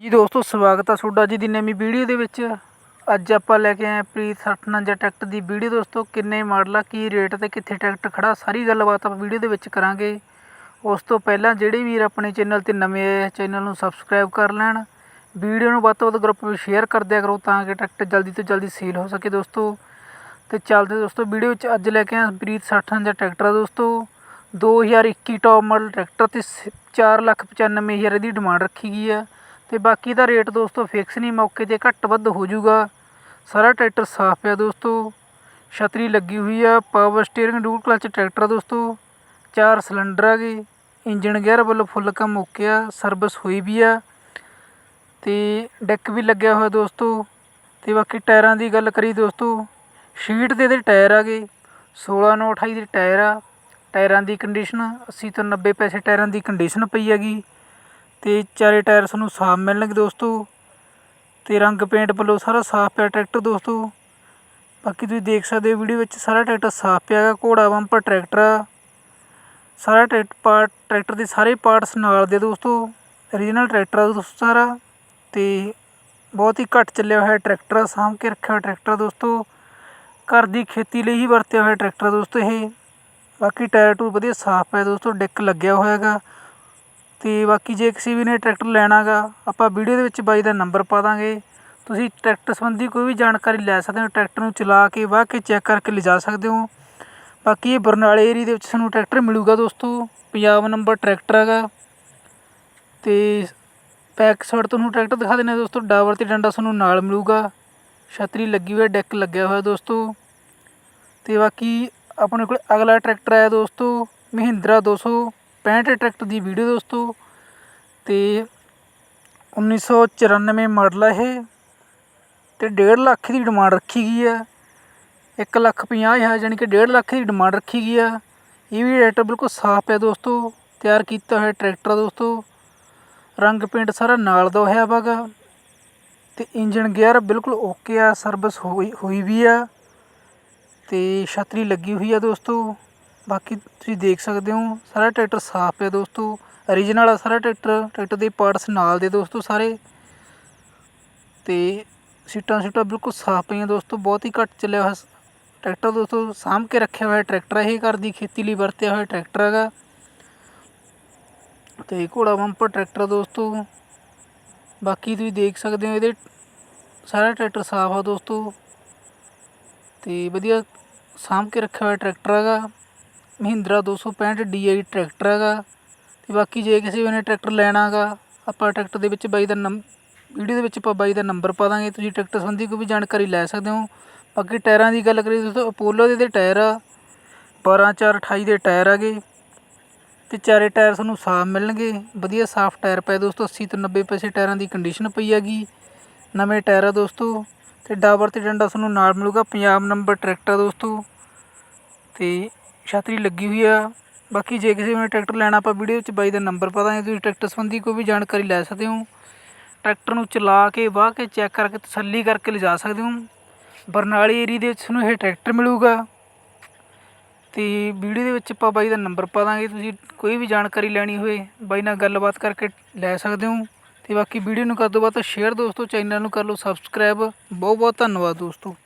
ਜੀ ਦੋਸਤੋ, ਸਵਾਗਤ ਆ ਤੁਹਾਡਾ ਜੀ ਦੀ ਨਵੀਂ ਵੀਡੀਓ ਦੇ ਵਿੱਚ। ਅੱਜ ਆਪਾਂ ਲੈ ਕੇ ਆਏ ਪ੍ਰੀਤ 659 ਟਰੈਕਟਰ ਦੀ ਵੀਡੀਓ। ਦੋਸਤੋ, ਕਿੰਨੇ ਮਾਡਲ ਆ, ਕੀ ਰੇਟ ਤੇ ਕਿੱਥੇ ਟਰੈਕਟਰ ਖੜਾ, ਸਾਰੀ ਗੱਲਬਾਤ ਆਪਾਂ ਵੀਡੀਓ ਦੇ ਵਿੱਚ ਕਰਾਂਗੇ। ਉਸ ਤੋਂ ਪਹਿਲਾਂ ਜਿਹੜੇ ਵੀਰ ਆਪਣੇ ਚੈਨਲ ਤੇ ਨਵੇਂ ਆਏ ਚੈਨਲ ਨੂੰ ਸਬਸਕ੍ਰਾਈਬ ਕਰ ਲੈਣ। ਵੀਡੀਓ ਨੂੰ ਵੱਧ ਤੋਂ ਵੱਧ ਗਰੁੱਪ ਵਿੱਚ ਸ਼ੇਅਰ ਕਰ ਦਿਆ ਕਰੋ ਤਾਂ ਕਿ ਟਰੈਕਟਰ ਜਲਦੀ ਤੋਂ ਜਲਦੀ ਸੇਲ ਹੋ ਸਕੇ ਦੋਸਤੋ। ਤੇ ਚੱਲਦੇ ਦੋਸਤੋ, ਵੀਡੀਓ ਵਿੱਚ ਅੱਜ ਲੈ ਕੇ ਆਏ ਪ੍ਰੀਤ 659 ਟਰੈਕਟਰ ਆ ਦੋਸਤੋ। 2021 ਟੌਪ ਮਾਡਲ ਟਰੈਕਟਰ ਤੇ 495000 ਦੀ ਡਿਮਾਂਡ ਰੱਖੀ ਗਈ ਆ। ਤੇ ਬਾਕੀ ਦਾ ਰੇਟ ਦੋਸਤੋ ਫਿਕਸ ਨਹੀਂ, ਮੌਕੇ ਤੇ ਘੱਟ ਵੱਧ ਹੋ ਜਾਊਗਾ। ਸਾਰਾ ਟਰੈਕਟਰ ਸਾਫ਼ ਪਿਆ ਦੋਸਤੋ। ਛਤਰੀ ਲੱਗੀ ਹੋਈ ਆ power steering dual clutch tractor ਆ ਦੋਸਤੋ। ਚਾਰ ਸਿਲੰਡਰ ਆ ਗਏ ਇੰਜਨ ਗੇਅਰ ਵੱਲੋਂ ਫੁੱਲ ਕੰਮ ਮੁੱਕਿਆ ਸਰਵਿਸ ਹੋਈ ਵੀ ਆ। ਤੇ ਡੈਕ ਵੀ ਲੱਗਿਆ ਹੋਇਆ ਦੋਸਤੋ। ਤੇ ਬਾਕੀ ਟਾਇਰਾਂ ਦੀ ਗੱਲ ਕਰੀ ਦੋਸਤੋ ਸ਼ੀਟ ਦੇ ਇਹਦੇ ਟਾਇਰ ਆ ਗਏ 16 ਨੌ 28 ਦੇ ਟਾਇਰ ਆ। ਟਾਇਰਾਂ ਦੀ ਕੰਡੀਸ਼ਨ 80 ਤੋਂ 90 ਪੈਸੇ ਟਾਇਰਾਂ ਦੀ ਕੰਡੀਸ਼ਨ ਪਈ ਹੈਗੀ। ਅਤੇ ਚਾਰੇ ਟਾਇਰ ਤੁਹਾਨੂੰ ਸਾਫ਼ ਮਿਲਣਗੇ ਦੋਸਤੋ। ਅਤੇ ਰੰਗ ਪੇਂਟ ਵੱਲੋਂ ਸਾਰਾ ਸਾਫ਼ ਪਿਆ ਟਰੈਕਟਰ ਦੋਸਤੋ। ਬਾਕੀ ਤੁਸੀਂ ਦੇਖ ਸਕਦੇ ਹੋ ਵੀਡੀਓ ਵਿੱਚ ਸਾਰਾ ਟਰੈਕਟਰ ਸਾਫ਼ ਪਿਆ ਹੈਗਾ, ਘੋੜਾ ਬੰਪਰ ਟਰੈਕਟਰ ਆ। ਸਾਰਾ ਟਰੈਕਟਰ ਪਾਰਟ ਟਰੈਕਟਰ ਦੇ ਸਾਰੇ ਪਾਰਟਸ ਨਾਲ ਦੇ ਦੋਸਤੋ ਓਰੀਜਨਲ ਟਰੈਕਟਰ ਆ ਦੋਸਤੋ ਸਾਰਾ। ਅਤੇ ਬਹੁਤ ਹੀ ਘੱਟ ਚੱਲਿਆ ਹੋਇਆ ਟਰੈਕਟਰ ਸਾਂਭ ਕੇ ਰੱਖਿਆ ਹੋਇਆ ਟਰੈਕਟਰ ਦੋਸਤੋ। ਘਰ ਦੀ ਖੇਤੀ ਲਈ ਹੀ ਵਰਤਿਆ ਹੋਇਆ ਟਰੈਕਟਰ ਦੋਸਤੋ ਇਹ। ਬਾਕੀ ਟਾਇਰ ਟੂਰ ਵਧੀਆ ਸਾਫ਼ ਪਿਆ ਦੋਸਤੋ, ਡਿੱਕ ਲੱਗਿਆ ਹੋਇਆ ਹੈਗਾ। ਅਤੇ ਬਾਕੀ ਜੇ ਕਿਸੇ ਵੀ ਨੇ ਟਰੈਕਟਰ ਲੈਣਾ ਲੈਣਾਗਾ, ਆਪਾਂ ਵੀਡੀਓ ਦੇ ਵਿੱਚ ਬਾਈ ਦਾ ਨੰਬਰ ਪਾ ਦਾਂਗੇ। ਤੁਸੀਂ ਟਰੈਕਟਰ ਸੰਬੰਧੀ ਕੋਈ ਵੀ ਜਾਣਕਾਰੀ ਲੈ ਸਕਦੇ ਹੋ, ਟਰੈਕਟਰ ਨੂੰ ਚਲਾ ਕੇ ਵਾਹ ਕੇ ਚੈੱਕ ਕਰਕੇ ਲਿਜਾ ਸਕਦੇ ਹੋ। ਬਾਕੀ ਇਹ ਬਰਨਾਲੇ ਏਰੀਆ ਦੇ ਵਿੱਚ ਤੁਹਾਨੂੰ ਟਰੈਕਟਰ ਮਿਲੂਗਾ ਦੋਸਤੋ, ਪੰਜਾਬ ਨੰਬਰ ਟਰੈਕਟਰ ਹੈਗਾ। ਤੇ ਬੈਕ ਸਾਈਡ ਤੁਹਾਨੂੰ ਟਰੈਕਟਰ ਦਿਖਾ ਦਿੰਦੇ ਹਾਂ ਦੋਸਤੋ ਡਾਵਰ ਤੇ ਡੰਡਾ ਤੁਹਾਨੂੰ ਨਾਲ ਮਿਲੂਗਾ। ਛਤਰੀ ਲੱਗੀ ਹੋਈ ਹੈ, ਡੈਕ ਲੱਗਿਆ ਹੋਇਆ ਦੋਸਤੋ। ਤੇ ਬਾਕੀ ਆਪਣੇ ਕੋਲ ਅਗਲਾ ਟਰੈਕਟਰ ਆਇਆ ਦੋਸਤੋ, ਮਹਿੰਦਰਾ 265 ਟਰੈਕਟਰ ਦੀ ਵੀਡੀਓ ਦੋਸਤੋ। ਤੇ 1994 ਮਾਡਲ ਹੈ ਇਹ। ਤੇ 1.5 ਲੱਖ ਦੀ ਡਿਮਾਂਡ ਰੱਖੀ ਗਈ ਹੈ 1 ਲੱਖ 50 ਹਜ਼ਾਰ ਯਾਨੀ ਕਿ 1.5 ਲੱਖ ਦੀ ਡਿਮਾਂਡ ਰੱਖੀ ਗਈ ਆ। ਇਹ ਵੀ ਟਰੈਕਟਰ ਬਿਲਕੁਲ ਸਾਫ਼ ਹੈ ਦੋਸਤੋ। ਤਿਆਰ ਕੀਤਾ ਹੋਇਆ ਟਰੈਕਟਰ ਆ ਦੋਸਤੋ। ਰੰਗ ਪੇਂਟ ਸਾਰਾ ਨਾਲ ਦਾ ਹੋਇਆ ਵਾਗਾ ਤੇ ਇੰਜਨ ਗੇਅਰ ਬਿਲਕੁਲ ਓਕੇ ਆ। ਸਰਵਿਸ ਹੋਈ ਹੋਈ ਵੀ ਆ। ਤੇ ਛਤਰੀ ਲੱਗੀ ਹੋਈ ਆ ਦੋਸਤੋ। ਬਾਕੀ ਤੁਸੀਂ ਦੇਖ ਸਕਦੇ ਹੋ, ਸਾਰਾ ਟਰੈਕਟਰ ਸਾਫ਼ ਪਿਆ ਦੋਸਤੋ। ਓਰੀਜਨਲ ਆ ਸਾਰਾ ਟਰੈਕਟਰ ਟਰੈਕਟਰ ਦੇ ਪਾਰਟਸ ਨਾਲ ਦੇ ਦੋਸਤੋ ਸਾਰੇ। ਤੇ ਸੀਟਾਂ ਸੀਟਾਂ ਬਿਲਕੁਲ ਸਾਫ਼ ਪਈਆਂ ਦੋਸਤੋ, ਬਹੁਤ ਹੀ ਘੱਟ ਚੱਲਿਆ ਹੋਇਆ ਸ- ਟਰੈਕਟਰ ਦੋਸਤੋ ਸਾਂਭ ਕੇ ਰੱਖਿਆ ਹੋਇਆ ਟਰੈਕਟਰ ਇਹ ਘਰ ਦੀ ਖੇਤੀ ਲਈ ਵਰਤਿਆ ਹੋਇਆ ਟਰੈਕਟਰ ਹੈਗਾ। ਤੇ ਘੋੜਾ ਬੰਪਰ ਟਰੈਕਟਰ ਦੋਸਤੋ। ਬਾਕੀ ਤੁਸੀਂ ਦੇਖ ਸਕਦੇ ਹੋ, ਇਹਦੇ ਸਾਰਾ ਟਰੈਕਟਰ ਸਾਫ਼ ਆ ਦੋਸਤੋ। ਤੇ ਵਧੀਆ ਸਾਂਭ ਕੇ ਰੱਖਿਆ ਹੋਇਆ ਟਰੈਕਟਰ ਹੈਗਾ। ਮਹਿੰਦਰਾ 265 DI ਟਰੈਕਟਰ ਹੈਗਾ ਅਤੇ ਬਾਕੀ ਜੇ ਕਿਸੇ ਵੀ ਨੇ ਟਰੈਕਟਰ ਲੈਣਾ ਹੈਗਾ, ਆਪਾਂ ਟਰੈਕਟਰ ਦੇ ਵਿੱਚ ਬਾਈ ਦਾ ਨੰਬ ਵੀਡੀਓ ਦੇ ਵਿੱਚ ਆਪਾਂ ਬਾਈ ਦਾ ਨੰਬਰ ਪਾ ਦਾਂਗੇ, ਤੁਸੀਂ ਟਰੈਕਟਰ ਸੰਬੰਧੀ ਕੋਈ ਵੀ ਜਾਣਕਾਰੀ ਲੈ ਸਕਦੇ ਹੋ। ਬਾਕੀ ਟਾਇਰਾਂ ਦੀ ਗੱਲ ਕਰੀਏ ਦੋਸਤੋ ਅਪੋਲੋ ਦੇ ਦੇ ਟਾਇਰ ਆ 12 4 28 ਦੇ ਟਾਇਰ ਹੈਗੇ, ਤੇ ਚਾਰੇ ਟਾਇਰ ਤੁਹਾਨੂੰ ਸਾਫ਼ ਮਿਲਣਗੇ। ਵਧੀਆ ਸਾਫ਼ ਟਾਇਰ ਪਏ ਦੋਸਤੋ 80 ਤੋਂ 90 ਪੈਸੇ ਟਾਇਰਾਂ ਦੀ ਕੰਡੀਸ਼ਨ ਪਈ ਹੈਗੀ। ਨਵੇਂ ਟਾਇਰ ਆ ਦੋਸਤੋ, ਤੇ ਡਾਬਰ ਤੇ ਡੰਡਾ ਤੁਹਾਨੂੰ ਨਾਲ ਮਿਲੂਗਾ, ਪੰਜਾਬ ਨੰਬਰ ਟਰੈਕਟਰ ਆ ਦੋਸਤੋ। ਤੇ ਛਤਰੀ ਲੱਗੀ ਹੋਈ ਆ। ਬਾਕੀ ਜੇ ਕਿਸੇ ਨੇ ਟਰੈਕਟਰ ਲੈਣਾ, ਆਪਾਂ ਵੀਡੀਓ ਵਿੱਚ ਬਾਈ ਦਾ ਨੰਬਰ ਪਾ ਦਾਂਗੇ। ਤੁਸੀਂ ਟਰੈਕਟਰ ਸੰਬੰਧੀ ਕੋਈ ਵੀ ਜਾਣਕਾਰੀ ਲੈ ਸਕਦੇ ਹੋ। ਟਰੈਕਟਰ ਨੂੰ ਚਲਾ ਕੇ, ਵਾਹ ਕੇ ਚੈੱਕ ਕਰਕੇ, ਤਸੱਲੀ ਕਰਕੇ ਲਿਜਾ ਸਕਦੇ ਹੋ। ਬਰਨਾਲੀ ਏਰੀਆ ਦੇ ਵਿੱਚ ਤੁਹਾਨੂੰ ਇਹ ਟਰੈਕਟਰ ਮਿਲੂਗਾ। ਤੇ ਵੀਡੀਓ ਦੇ ਵਿੱਚ ਆਪਾਂ ਬਾਈ ਦਾ ਨੰਬਰ ਪਾ ਦਾਂਗੇ। ਤੁਸੀਂ ਕੋਈ ਵੀ ਜਾਣਕਾਰੀ ਲੈਣੀ ਹੋਵੇ, ਬਾਈ ਨਾਲ ਗੱਲਬਾਤ ਕਰਕੇ ਲੈ ਸਕਦੇ ਹੋ। ਤੇ ਬਾਕੀ ਵੀਡੀਓ ਨੂੰ ਕਰ ਦਿਓ ਬਾਅਦ ਸ਼ੇਅਰ ਦੋਸਤੋ, ਚੈਨਲ ਨੂੰ ਕਰ ਲਓ ਸਬਸਕ੍ਰਾਈਬ ਬਹੁਤ ਬਹੁਤ ਧੰਨਵਾਦ ਦੋਸਤੋ।